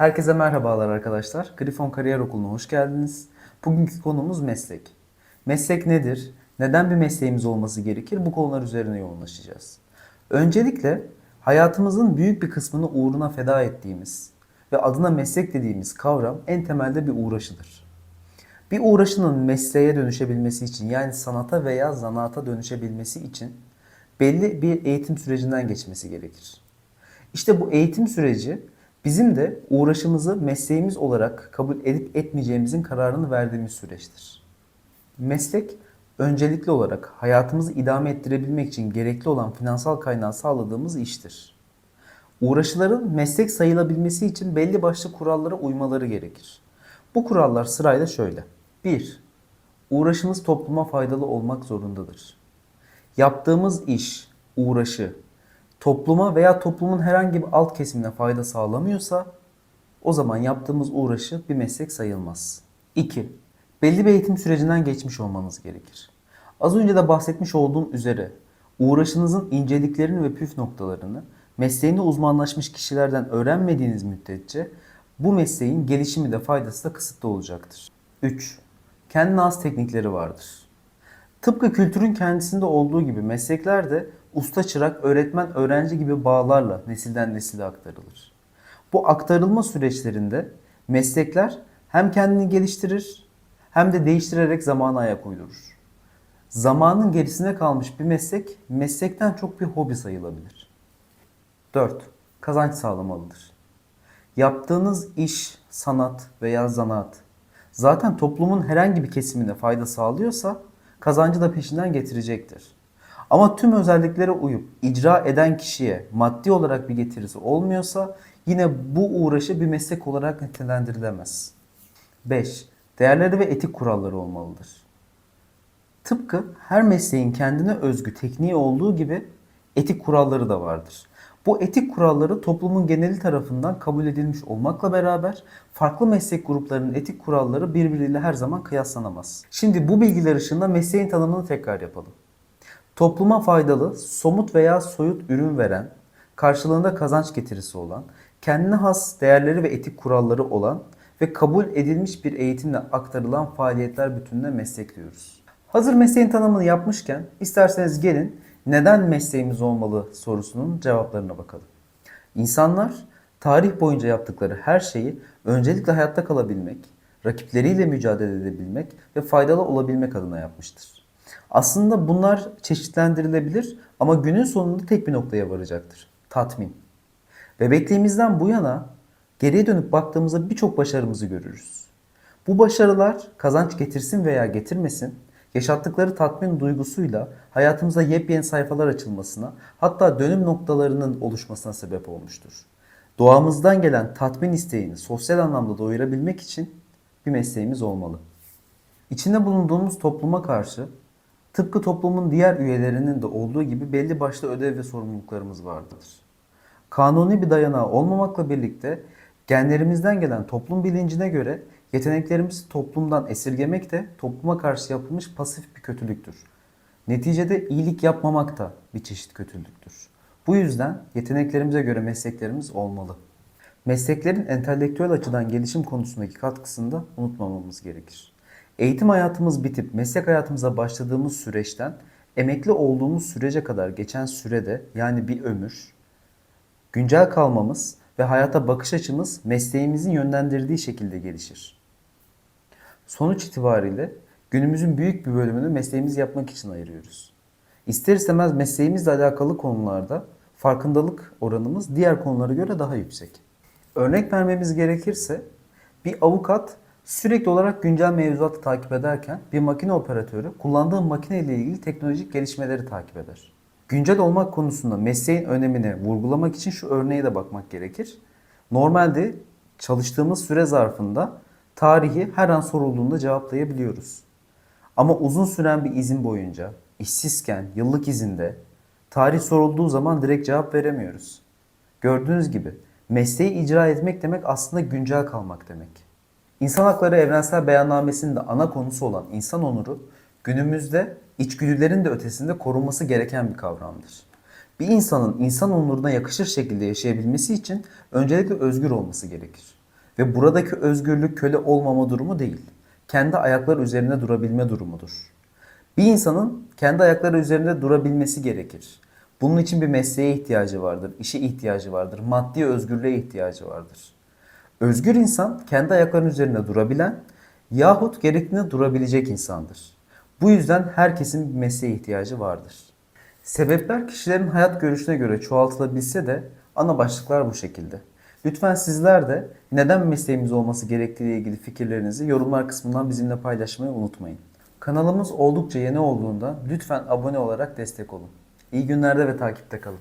Herkese merhabalar arkadaşlar. Grifon Kariyer Okulu'na hoş geldiniz. Bugünkü konumuz meslek. Meslek nedir? Neden bir mesleğimiz olması gerekir? Bu konular üzerine yoğunlaşacağız. Öncelikle hayatımızın büyük bir kısmını uğruna feda ettiğimiz ve adına meslek dediğimiz kavram en temelde bir uğraşıdır. Bir uğraşının mesleğe dönüşebilmesi için yani sanata veya zanaata dönüşebilmesi için belli bir eğitim sürecinden geçmesi gerekir. İşte bu eğitim süreci bizim de uğraşımızı mesleğimiz olarak kabul edip etmeyeceğimizin kararını verdiğimiz süreçtir. Meslek öncelikli olarak hayatımızı idame ettirebilmek için gerekli olan finansal kaynağı sağladığımız iştir. Uğraşıların meslek sayılabilmesi için belli başlı kurallara uymaları gerekir. Bu kurallar sırayla şöyle. 1. Uğraşımız topluma faydalı olmak zorundadır. Yaptığımız iş, uğraşı, topluma veya toplumun herhangi bir alt kesimine fayda sağlamıyorsa o zaman yaptığımız uğraşı bir meslek sayılmaz. 2. Belli bir eğitim sürecinden geçmiş olmanız gerekir. Az önce de bahsetmiş olduğum üzere uğraşınızın inceliklerini ve püf noktalarını mesleğinde uzmanlaşmış kişilerden öğrenmediğiniz müddetçe bu mesleğin gelişimi de faydası da kısıtlı olacaktır. 3. Kendine az teknikleri vardır. Tıpkı kültürün kendisinde olduğu gibi meslekler de usta çırak, öğretmen, öğrenci gibi bağlarla nesilden nesile aktarılır. Bu aktarılma süreçlerinde meslekler hem kendini geliştirir hem de değiştirerek zamana ayak uydurur. Zamanın gerisine kalmış bir meslek meslekten çok bir hobi sayılabilir. 4. Kazanç sağlamalıdır. Yaptığınız iş, sanat veya zanaat zaten toplumun herhangi bir kesimine fayda sağlıyorsa kazancı da peşinden getirecektir. Ama tüm özelliklere uyup icra eden kişiye maddi olarak bir getirisi olmuyorsa yine bu uğraşı bir meslek olarak nitelendirilemez. 5. Değerleri ve etik kuralları olmalıdır. Tıpkı her mesleğin kendine özgü tekniği olduğu gibi etik kuralları da vardır. Bu etik kuralları toplumun geneli tarafından kabul edilmiş olmakla beraber farklı meslek gruplarının etik kuralları birbiriyle her zaman kıyaslanamaz. Şimdi bu bilgiler ışığında mesleğin tanımını tekrar yapalım. Topluma faydalı, somut veya soyut ürün veren, karşılığında kazanç getirisi olan, kendine has değerleri ve etik kuralları olan ve kabul edilmiş bir eğitimle aktarılan faaliyetler bütününe meslek diyoruz. Hazır mesleğin tanımını yapmışken isterseniz gelin neden mesleğimiz olmalı sorusunun cevaplarına bakalım. İnsanlar tarih boyunca yaptıkları her şeyi öncelikle hayatta kalabilmek, rakipleriyle mücadele edebilmek ve faydalı olabilmek adına yapmıştır. Aslında bunlar çeşitlendirilebilir ama günün sonunda tek bir noktaya varacaktır. Tatmin. Bebekliğimizden bu yana geriye dönüp baktığımızda birçok başarımızı görürüz. Bu başarılar kazanç getirsin veya getirmesin, yaşattıkları tatmin duygusuyla hayatımıza yepyeni sayfalar açılmasına, hatta dönüm noktalarının oluşmasına sebep olmuştur. Doğamızdan gelen tatmin isteğini sosyal anlamda doyurabilmek için bir mesleğimiz olmalı. İçinde bulunduğumuz topluma karşı tıpkı toplumun diğer üyelerinin de olduğu gibi belli başlı ödev ve sorumluluklarımız vardır. Kanuni bir dayanağı olmamakla birlikte genlerimizden gelen toplum bilincine göre yeteneklerimizi toplumdan esirgemek de topluma karşı yapılmış pasif bir kötülüktür. Neticede iyilik yapmamak da bir çeşit kötülüktür. Bu yüzden yeteneklerimize göre mesleklerimiz olmalı. Mesleklerin entelektüel açıdan gelişim konusundaki katkısını da unutmamamız gerekir. Eğitim hayatımız bitip meslek hayatımıza başladığımız süreçten emekli olduğumuz sürece kadar geçen sürede yani bir ömür güncel kalmamız ve hayata bakış açımız mesleğimizin yönlendirdiği şekilde gelişir. Sonuç itibariyle günümüzün büyük bir bölümünü mesleğimiz yapmak için ayırıyoruz. İster istemez mesleğimizle alakalı konularda farkındalık oranımız diğer konulara göre daha yüksek. Örnek vermemiz gerekirse bir avukat sürekli olarak güncel mevzuatı takip ederken bir makine operatörü kullandığı makine ile ilgili teknolojik gelişmeleri takip eder. Güncel olmak konusunda mesleğin önemini vurgulamak için şu örneğe de bakmak gerekir. Normalde çalıştığımız süre zarfında tarihi her an sorulduğunda cevaplayabiliyoruz. Ama uzun süren bir izin boyunca, işsizken, yıllık izinde tarih sorulduğu zaman direkt cevap veremiyoruz. Gördüğünüz gibi mesleği icra etmek demek aslında güncel kalmak demek. İnsan Hakları Evrensel Beyannamesi'nin de ana konusu olan insan onuru günümüzde içgüdülerin de ötesinde korunması gereken bir kavramdır. Bir insanın insan onuruna yakışır şekilde yaşayabilmesi için öncelikle özgür olması gerekir. Ve buradaki özgürlük köle olmama durumu değil. Kendi ayakları üzerinde durabilme durumudur. Bir insanın kendi ayakları üzerinde durabilmesi gerekir. Bunun için bir mesleğe ihtiyacı vardır, işe ihtiyacı vardır, maddi özgürlüğe ihtiyacı vardır. Özgür insan kendi ayaklarının üzerinde durabilen yahut gerektiğinde durabilecek insandır. Bu yüzden herkesin bir mesleğe ihtiyacı vardır. Sebepler kişilerin hayat görüşüne göre çoğaltılabilse de ana başlıklar bu şekilde. Lütfen sizler de neden mesleğimiz olması gerektiği ilgili fikirlerinizi yorumlar kısmından bizimle paylaşmayı unutmayın. Kanalımız oldukça yeni olduğundan lütfen abone olarak destek olun. İyi günlerde ve takipte kalın.